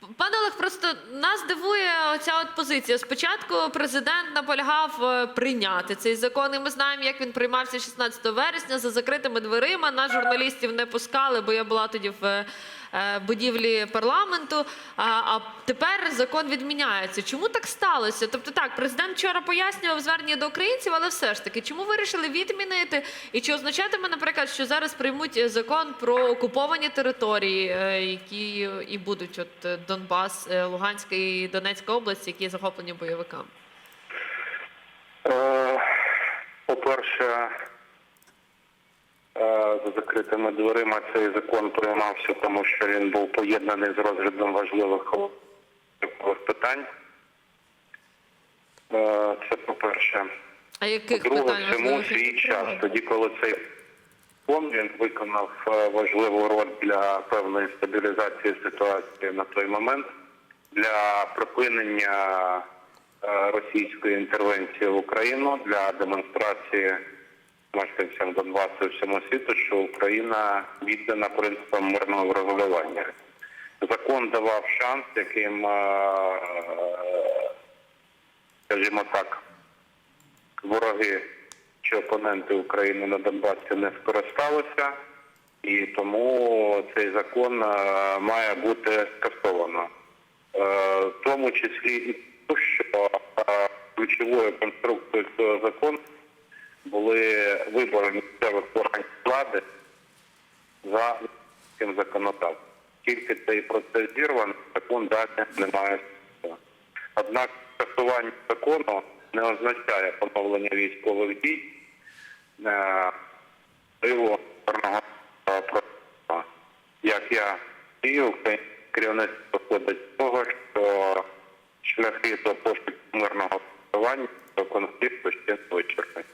Пане Олег, просто нас дивує оця от позиція. Спочатку президент наполягав е, прийняти цей закон, і ми знаємо, як він приймався 16 вересня за закритими дверима. Нас журналістів не пускали, бо я була тоді в е, будівлі парламенту. А, тепер закон відміняється. Чому так сталося? Тобто, так, президент вчора пояснював звернення до українців, але все ж таки, чому вирішили відмінити? І чи означатиме, наприклад, що зараз приймуть е, закон про окуповані території, е, які і будуть от е, Донбас, е, Луганська і Донецька область, які захоплені бойовиками? Е, По-перше, е, за закритими дверима цей закон приймався, тому що він був поєднаний з розглядом важливих питань. Е, Це по-перше. А яких Друге, питань цьому свій час, тоді, коли цей закон він виконав е, важливу роль для певної стабілізації ситуації на той момент, для припинення е, російської інтервенції в Україну, для демонстрації мешканцям Донбасу і всьому світу, що Україна віддана принципам мирного врегулювання. Закон давав шанс, яким, е, скажімо так, вороги чи опоненти України на Донбасі не скористалися, і тому цей закон е, має бути скасовано. Е, В тому числі і тому, що е, ключовою конструкцією цього закону були вибори місцевих органів влади за цим законодавством. Тільки цей процес зірваний, закон далі не має. Однак скасування закону не означає поновлення військових дій мирного е, процесу. Як я і керівництво доходить до того, що шляхи до пошуку мирного врегулювання до конфлікту ще вичерпані.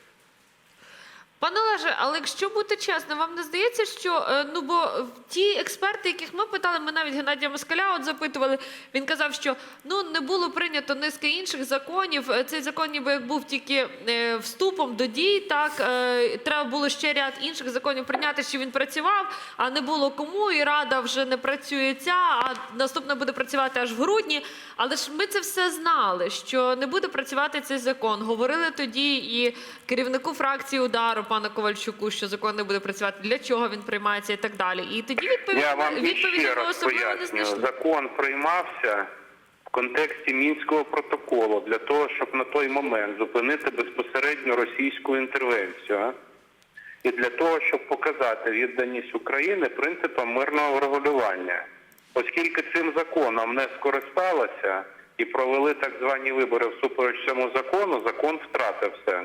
Пане Олеже, але якщо бути чесним, вам не здається, що е, ну бо ті експерти, яких ми питали, ми навіть Геннадія Москаля от запитували. Він казав, що ну не було прийнято низки інших законів. Е, Цей закон, ніби як був тільки е, вступом до дій. Так е, треба було ще ряд інших законів прийняти, що він працював, а не було кому, і рада вже не працює ця, а наступна буде працювати аж в грудні. Але ж ми це все знали, що не буде працювати цей закон. Говорили тоді і керівнику фракції удару пану Ковальчуку, що закон не буде працювати, для чого він приймається і так далі. І тоді відповідь Я вам відповіді ще раз знайшли. Закон приймався в контексті мінського протоколу для того, щоб на той момент зупинити безпосередньо російську інтервенцію. І для того, щоб показати відданість України принципам мирного врегулювання. Оскільки цим законом не скористалися і провели так звані вибори всупереч цьому закону, закон втратив все.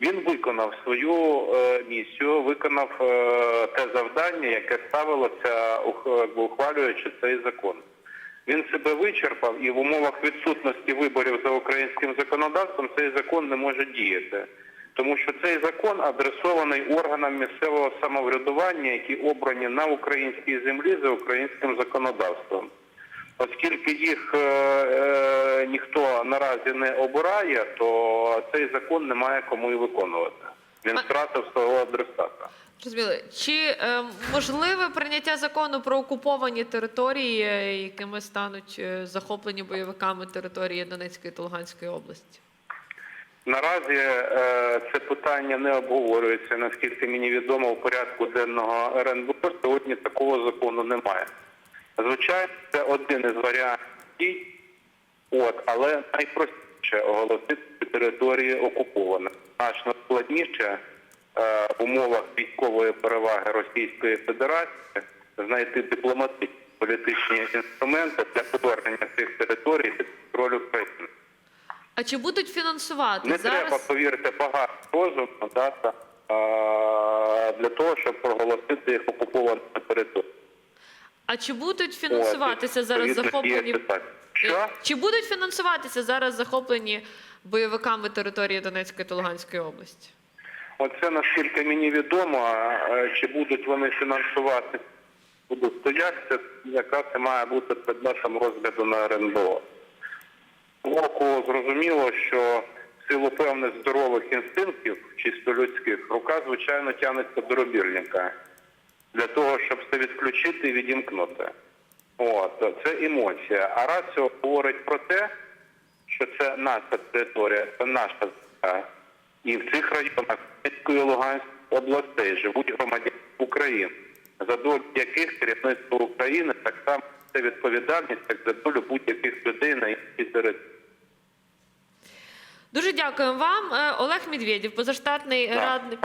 Він виконав свою е, місію, виконав е, те завдання, яке ставилося, ухвалюючи цей закон. Він себе вичерпав і в умовах відсутності виборів за українським законодавством цей закон не може діяти. Тому що цей закон адресований органам місцевого самоврядування, які обрані на українській землі за українським законодавством. Оскільки їх е, е, ніхто наразі не обирає, то цей закон немає кому і виконувати. Він втратив свого адресата. Зрозуміли. Чи е, можливе прийняття закону про окуповані території, е, якими стануть захоплені бойовиками території Донецької та Луганської області? Наразі е, це питання не обговорюється, наскільки мені відомо, в порядку денного РНБО сьогодні такого закону немає. Звичайно, це один із варіантів дій, от, але найпростіше оголосити території окупованими. Значно складніше е, в умовах військової переваги Російської Федерації знайти дипломатичні політичні інструменти для повернення цих територій під контроль України. А чи будуть фінансувати Не зараз? треба, повірте, багато розуму дати а, для того, щоб проголосити їх окупованими територіями. А чи будуть фінансуватися От, зараз захоплені? Що? Е, Чи будуть фінансуватися зараз захоплені бойовиками території Донецької та Луганської області? Оце наскільки мені відомо, чи будуть вони фінансувати будуть стоять, це якраз і має бути предметом розгляду на РНБО. З Боку зрозуміло, що в силу певних здорових інстинктів, чисто людських, рука, звичайно, тягнеться до робірника для того, щоб все відключити і відімкнути. От, це емоція. А раціо говорить про те, що це наша територія, це наша земля. І в цих районах Донецької Луганської областей живуть громадяни України, за долю яких керівництво України так само це відповідальність, як за долю будь-яких людей на іншій території. Дуже дякуємо вам. Е, Олег Медведєв, позаштатний Так, радник.